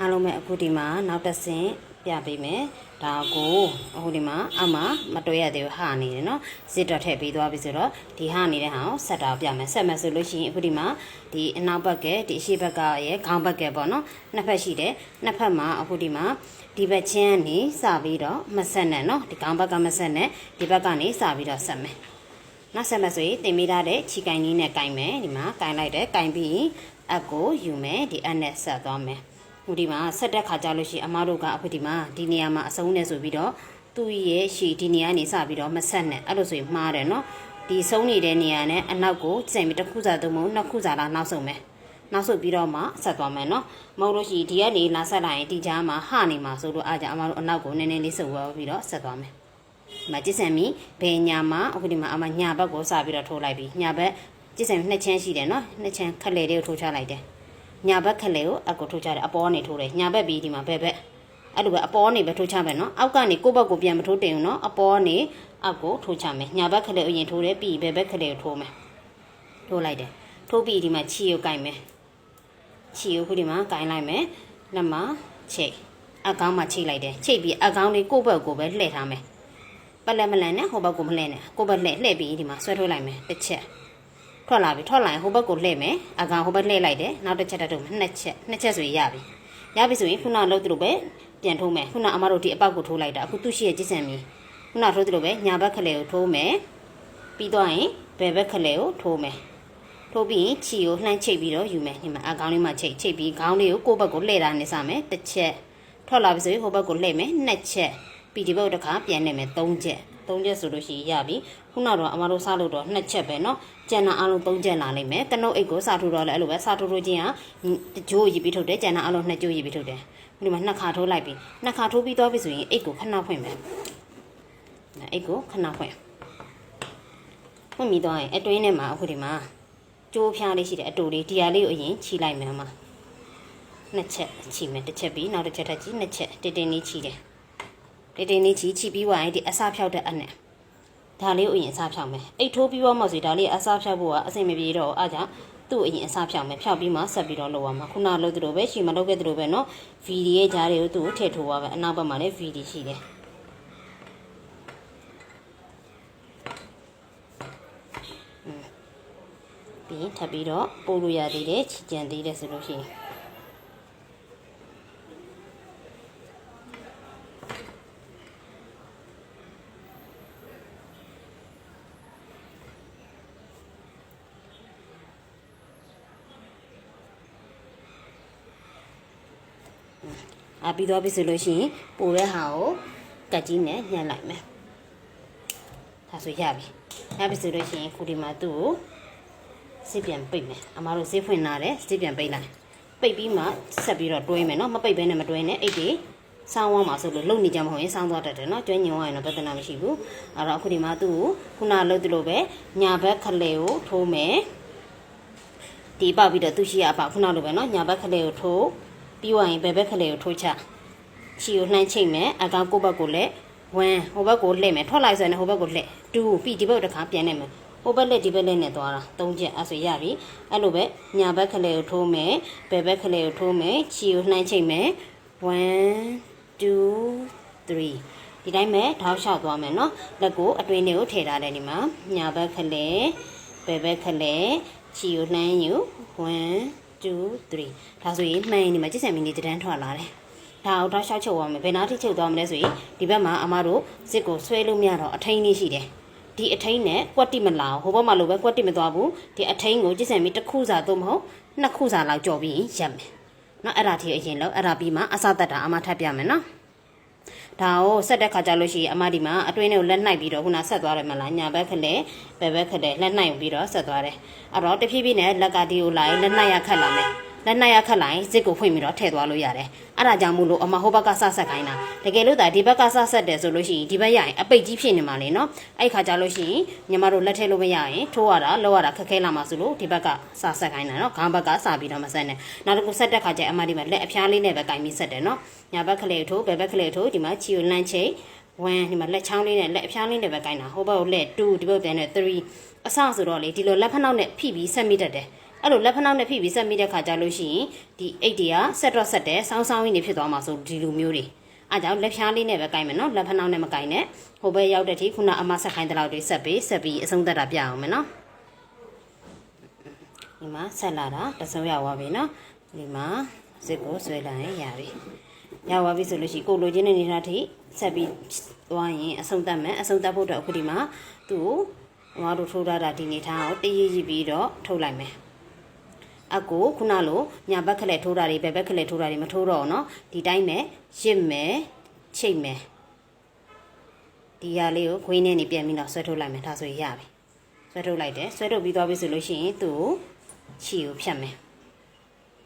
အားလုံးပဲအခုဒီမှာနောက်တစ်ဆင့်ပြပေးမယ်ဒါကိုအခုဒီမှာအမမတွေ့ရသေးဘူးဟာနေတယ်နော်စစ်တော့ထည့်ပြီးသွားပြီဆိုတော့ဒီဟာနေတဲ့ဟာကိုဆက်တာပြမယ်ဆက်မယ်ဆိုလို့ရှိရင်အခုဒီမှာဒီအနောက်ဘက်ကဒီအရှိဘက်ကရဲ့ခေါင်းဘက်ကပေါ့နော်နှစ်ဖက်ရှိတယ်နှစ်ဖက်မှာအခုဒီမှာဒီဘက်ချင်းကနေစပြီးတော့မဆက်နဲ့နော်ဒီခေါင်းဘက်ကမဆက်နဲ့ဒီဘက်ကနေစပြီးတော့ဆက်မယ်နောက်ဆက်မဆိုရင်တင်မိထားတဲ့ခြိကင်ကြီးနဲ့ကင်မယ်ဒီမှာကင်လိုက်တယ်ကင်ပြီးရင်အက်ကိုယူမယ်ဒီအက်နဲ့ဆက်သွားမယ် ဟိုဒီမှာဆက်တဲ့ခါကြလို့ရှိရင်အမားတို့ကအခုဒီမှာဒီနေရာမှာအစုံနဲ့ဆိုပြီးတော့သူ့ရဲ့ရှီဒီနေရာနေစပြီးတော့မဆက်နဲ့အဲ့လိုဆိုရင်မှားတယ်နော်ဒီဆုံးနေတဲ့နေရာနဲ့အနောက်ကိုစိတ်ပြီးတစ်ခုစားသုံးမို့နှစ်ခုစားလားနောက်ဆုံးမယ်နောက်ဆုံးပြီးတော့မှဆက်သွားမယ်နော်မဟုတ်လို့ရှိရင်ဒီကနေလာဆက်လိုက်ရင်ဒီကြားမှာဟနေမှာဆိုလို့အားကြောင့်အမားတို့အနောက်ကိုနည်းနည်းလေးဆုပ်ဝဲပြီးတော့ဆက်သွားမယ်မကျစ်ဆန်မီဘယ်ညာမှာအခုဒီမှာအမညာဘက်ကိုစပြီးတော့ထိုးလိုက်ပြီညာဘက်ကျစ်ဆန်နှစ်ချမ်းရှိတယ်နော်နှစ်ချမ်းခက်လေလေးကိုထိုးချလိုက်တယ် ညာဘက်ခက်လေကိုအကူထိုးချတယ်အပေါ်ကနေထိုးတယ်ညာဘက်ပြီးဒီမှာဘယ်ဘက်အဲ့လိုပဲအပေါ်ကနေပဲထိုးချမယ်နော်အောက်ကနေကိုယ့်ဘက်ကိုပြန်မထိုးတင်ဘူးနော်အပေါ်ကနေအောက်ကိုထိုးချမယ်ညာဘက်ခက်လေကိုအရင်ထိုးတယ်ပြီးဘယ်ဘက်ခက်လေကိုထိုးမယ်ထိုးလိုက်တယ်ထိုးပြီးဒီမှာခြီကိုကင်မယ်ခြီကိုခုဒီမှာကင်လိုက်မယ်လက်မှာချိတ်အကောင်းမှာချိတ်လိုက်တယ်ချိတ်ပြီးအကောင်းလေးကိုယ့်ဘက်ကိုပဲလှည့်ထားမယ်ပလက်မလန်နဲ့ဟိုဘက်ကိုမလှည့်နဲ့ကိုဘက်လှည့်လှည့်ပြီးဒီမှာဆွဲထုတ်လိုက်မယ်တစ်ချက် ထွက်လာပြီထွက်လာရင်ဟိုဘက်ကိုလှည့်မယ်အကောင်ဟိုဘက်လှည့်လိုက်တယ်နောက်တစ်ချက်တက်ထုတ်မယ်နှစ်ချက်နှစ်ချက်ဆိုရင်ရပြီရပြီဆိုရင်ခုနလှုပ်သလိုပဲပြန်ထိုးမယ်ခုနအမတို့ဒီအပေါက်ကိုထိုးလိုက်တာအခုသူ့ရှိရဲ့ကြည့်စံမီခုနထိုးသလိုပဲညာဘက်ခလေကိုထိုးမယ်ပြီးတော့ရင်ဘယ်ဘက်ခလေကိုထိုးမယ်ထိုးပြီးရင်ခြီကိုလှမ်းချိတ်ပြီးတော့ယူမယ်ဒီမှာအကောင်လေးမှာချိတ်ချိတ်ပြီးခေါင်းလေးကိုကိုယ့်ဘက်ကိုလှည့်တာနေစမယ်တစ်ချက်ထွက်လာပြီဆိုရင်ဟိုဘက်ကိုလှည့်မယ်နှစ်ချက်ပြီးဒီဘက်တစ်ခါပြန်နေမယ်3ချက် 3ချက်ဆိုလို့ရှိရင်ရပြီခုနကတော့အမတို့စားလို့တော့2ချက်ပဲเนาะကျန်တာအလုံး3ချက်လာလိမ့်မယ်ကနုတ်အိတ်ကိုစားထိုးတော့လဲအဲ့လိုပဲစားထိုးထိုးချင်းကဂျိုးရည်ပြီးထုတ်တယ်ကျန်တာအလုံး2ကြိုးရည်ပြီးထုတ်တယ်ဒီမှာနှစ်ခါထိုးလိုက်ပြီနှစ်ခါထိုးပြီးတော့ပြီဆိုရင်အိတ်ကိုခဏဖွင့်မယ်အိတ်ကိုခဏဖွင့်ဖွင့်ပြီးတော့ရင်အတွင်းထဲမှာအခုဒီမှာကျိုးဖျားလေးရှိတယ်အတူလေးဒီဟာလေးကိုအရင်ခြိလိုက်မယ်မှာနှစ်ချက်ခြိမယ်တစ်ချက်ပြီးနောက်တစ်ချက်ထပ်ခြိနှစ်ချက်တင်းတင်းလေးခြိတယ် တိတိနေချီချီပြီးွားရင်ဒီအစာဖြောက်တဲ့အနဲ့ဒါလေးကိုအရင်အစာဖြောက်မယ်အိတ်ထိုးပြီးတော့မှဆိုဒါလေးအစာဖြောက်ဖို့ကအဆင်မပြေတော့အားကြောင့်သူ့အရင်အစာဖြောက်မယ်ဖြောက်ပြီးမှဆက်ပြီးတော့လုပ်ရမှာခုနလုပ်သလိုပဲရှီမလုပ်ခဲ့သလိုပဲနော်ဗီဒီရဲ့ဂျားတွေကိုသူ့ကိုထည့်ထိုးပါပဲအနောက်ဘက်မှာလည်းဗီဒီရှိတယ်ပြီးထပ်ပြီးတော့ပို့လို့ရသေးတယ်ချီကျန်သေးတယ်ဆိုလို့ရှိရင် အပြီးတော့ပြီဆိုလို့ရှိရင်ပိုတဲ့ဟာကိုကတ်ကြီးနဲ့ညှက်လိုက်မယ်ဒါဆိုရပြီရပြီဆိုလို့ရှိရင်ခုဒီမှာသူ့ကိုစစ်ပြန်ပိတ်မယ်အမားတို့စစ်ဖွင့်လာတယ်စစ်ပြန်ပိတ်လိုက်ပိတ်ပြီးမှဆက်ပြီးတော့တွဲမယ်နော်မပိတ်ဘဲနဲ့မတွဲနဲ့အိတ်တွေစောင်းဝမ်းမှာဆိုလို့လုံနေကြမဟုတ်ရင်စောင်းသွားတတ်တယ်နော်ကျွမ်းညင်သွားရင်တော့ပြဿနာမရှိဘူးအဲ့တော့အခုဒီမှာသူ့ကိုခုနလှုပ်သလိုပဲညာဘက်ခလေကိုထိုးမယ်ဒီပေါက်ပြီးတော့သူ့ရှိရအပေါက်ခုနလိုပဲနော်ညာဘက်ခလေကိုထိုး ပြီးွားရင်ဘယ်ဘက်ကလေးကိုထိုးချချီကိုနှမ်းချိတ်မယ်အကောင်ကိုယ့်ဘက်ကိုလည်းဝမ်းဟိုဘက်ကိုလှည့်မယ်ထွက်လိုက်ဆိုရင်ဟိုဘက်ကိုလှည့်တူပြီးဒီဘက်တစ်ခါပြန်နေမယ်ဟိုဘက်လက်ဒီဘက်လက်နဲ့သွားတာသုံးချက်အဲ့ဆိုရပြီအဲ့လိုပဲညာဘက်ကလေးကိုထိုးမယ်ဘယ်ဘက်ကလေးကိုထိုးမယ်ချီကိုနှမ်းချိတ်မယ်1 2 3ဒီတိုင်းပဲထောက်လျှောက်သွားမယ်နော်လက်ကိုအတွင်းလေးကိုထည့်ထားတယ်ဒီမှာညာဘက်ကလေးဘယ်ဘက်ကလေးချီကိုနှမ်းယူ1 2 3ဒါဆိုရင်မှန်ရင်ဒီမှာကြည့်စံမီနေတန်းထွက်လာတယ်ဒါအောင်တော့ရှောက်ချုပ်သွားမယ်ဘယ်နာထိချုပ်သွားမလဲဆိုရင်ဒီဘက်မှာအမတို့စစ်ကိုဆွဲလို့မရတော့အထိန်လေးရှိတယ်ဒီအထိန်နဲ့ကွက်တိမလာဘူးဟိုဘက်မှာလိုပဲကွက်တိမသွားဘူးဒီအထိန်ကိုကြည့်စံမီတစ်ခုစာသို့မဟုတ်နှစ်ခုစာလောက်ကြော်ပြီးရက်မယ်နော်အဲ့ဒါထိအရင်လောက်အဲ့ဒါပြီးမှအစသက်တာအမထပ်ပြမယ်နော် ဒါကိုဆက်တဲ့ခါကြလို့ရှိရင်အမဒီမှာအတွင်းထဲကိုလက်နှိုက်ပြီးတော့ခုနဆက်သွားတယ်မလားညာဘက်ခလဲဘယ်ဘက်ခလဲလက်နှိုက်ပြီးတော့ဆက်သွားတယ်အဲ့တော့တဖြည်းဖြည်းနဲ့လက်ကဒီကိုလိုက်လက်နှိုက်ရခတ်လာမယ် လက်နှိုက်ရခတ်လိုက်စစ်ကိုဖွင့်ပြီးတော့ထည့်သွားလို့ရတယ်အဲ့ဒါကြောင့်မို့လို့အမဟိုဘက်ကဆဆက်ခိုင်းတာတကယ်လို့ဒါဒီဘက်ကဆဆက်တယ်ဆိုလို့ရှိရင်ဒီဘက်ရရင်အပိတ်ကြီးဖြစ်နေမှာလေနော်အဲ့ခါကြလို့ရှိရင်ညီမတို့လက်ထည့်လို့မရရင်ထိုးရတာလောက်ရတာခက်ခဲလာမှာဆိုလို့ဒီဘက်ကဆဆက်ခိုင်းတာနော်ခေါင်းဘက်ကစပြီးတော့မဆက်နဲ့နောက်တစ်ခုဆက်တဲ့ခါကျအမဒီမှာလက်အဖျားလေးနဲ့ပဲကင်ပြီးဆက်တယ်နော်ညာဘက်ကလေးထိုးဘယ်ဘက်ကလေးထိုးဒီမှာချီကိုလန့်ချိတ်1ဒီမှာလက်ချောင်းလေးနဲ့လက်အဖျားလေးနဲ့ပဲကင်တာဟိုဘက်ကိုလက်2ဒီဘက်ပြန်နဲ့3အဆဆိုတော့လေဒီလိုလက်ဖက်နောက်နဲ့ဖိပြီးဆက်မိတတ်တယ် အဲ့လိုလက်ဖက်နောက်နဲ့ဖိပြီးဆက်မိတဲ့ခါကြလို့ရှိရင်ဒီအိတ်တွေကဆက်တော့ဆက်တယ်ဆောင်းဆောင်းကြီးနေဖြစ်သွားမှာဆိုဒီလိုမျိုးတွေအားကြောင့်လက်ဖြားလေးနဲ့ပဲကင်မယ်နော်လက်ဖက်နောက်နဲ့မကင်နဲ့ဟိုဘက်ရောက်တဲ့ထိခုနအမဆက်ခိုင်းတဲ့လောက်တွေဆက်ပြီးဆက်ပြီးအဆုံးသတ်တာပြအောင်မယ်နော်ဒီမှာဆက်လာတာတစုံရောက်သွားပြီနော်ဒီမှာစစ်ကိုဆွဲလိုက်ရင်ရပြီရောက်သွားပြီဆိုလို့ရှိရင်ကိုလိုချင်တဲ့နေတာထိဆက်ပြီးသွားရင်အဆုံးသတ်မယ်အဆုံးသတ်ဖို့အတွက်အခုဒီမှာသူ့ကိုအမတို့ထိုးထားတာဒီနေထားကိုတရည်ရည်ပြီးတော့ထုတ်လိုက်မယ် အကိုခုနလိုညာဘက်ခလက်ထိုးတာတွေဘယ်ဘက်ခလက်ထိုးတာတွေမထိုးတော့ဘူးเนาะဒီတိုင်းပဲရစ်မယ်ချိတ်မယ်ဒီဟာလေးကိုခွေးနဲ့နေပြန်ပြီးတော့ဆွဲထုတ်လိုက်မယ်ဒါဆိုရင်ရပြီဆွဲထုတ်လိုက်တယ်ဆွဲထုတ်ပြီးသွားပြီဆိုလို့ရှိရင်သူ့ကိုခြီကိုဖြတ်မယ်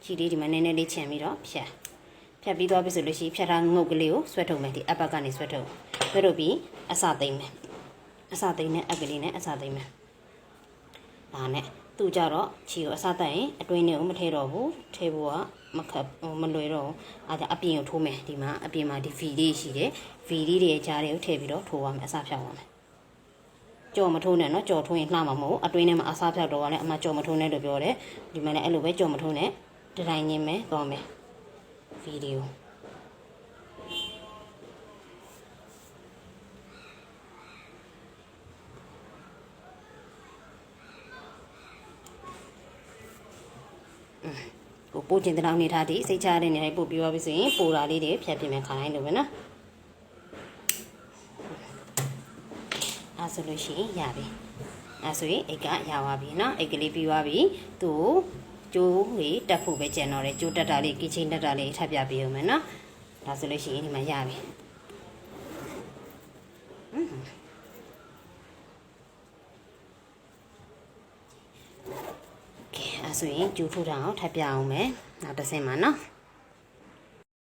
ခြီလေးဒီမှာနည်းနည်းလေးခြံပြီးတော့ဖြတ်ဖြတ်ပြီးသွားပြီဆိုလို့ရှိရင်ဖြတ်ထားငုတ်ကလေးကိုဆွဲထုတ်မယ်ဒီအပ်ဘက်ကနေဆွဲထုတ်ဆွဲထုတ်ပြီးအစသိမ့်မယ်အစသိမ့်နဲ့အက်ကလေးနဲ့အစသိမ့်မယ်ဒါနဲ့ သူကြတော့ခြေကိုအစားတက်ရင်အတွင်းထဲကိုမထဲတော့ဘူးထဲဖို့ကမခက်ဟိုမလွယ်တော့ဘူးအားကြောင့်အပြင်ကိုထိုးမယ်ဒီမှာအပြင်မှာဒီ V လေးရှိတယ် V လေးတွေကြားတွေကိုထည့်ပြီးတော့ထိုးရမယ်အစားဖြောက်ရမယ်ကြော်မထိုးနဲ့နော်ကြော်ထိုးရင်လှမှာမဟုတ်အတွင်းထဲမှာအစားဖြောက်တော့ကလည်းအမှကြော်မထိုးနဲ့လို့ပြောတယ်ဒီမှာလည်းအဲ့လိုပဲကြော်မထိုးနဲ့ဒီတိုင်းညင်းမယ်သွားမယ်ဗီဒီယိုကို ပို့ကျင်တဲ့လောက်နေထားသည့်စိတ်ချရတဲ့နေရာပို့ပြီးသွားပြီဆိုရင်ပိုတာလေးတွေဖြတ်ပြမယ်ခါတိုင်းလိုပဲနော်အဲဆိုလို့ရှိရင်ရပြီအဲဆိုရင်အိတ်ကရပါပြီနော်အိတ်ကလေးပြီးသွားပြီသူ့ကျိုးလေးတက်ဖို့ပဲကြံတော့တယ်ကျိုးတက်တာလေးကီချင်းတက်တာလေးထပ်ပြပေးအောင်မယ်နော်ဒါဆိုလို့ရှိရင်ဒီမှာရပြီကဲ အဲဆိုရင်ကျိုးထိုးတာအောင်ထပ်ပြအောင်မယ်နောက်တစ်ဆင့်မှာနော်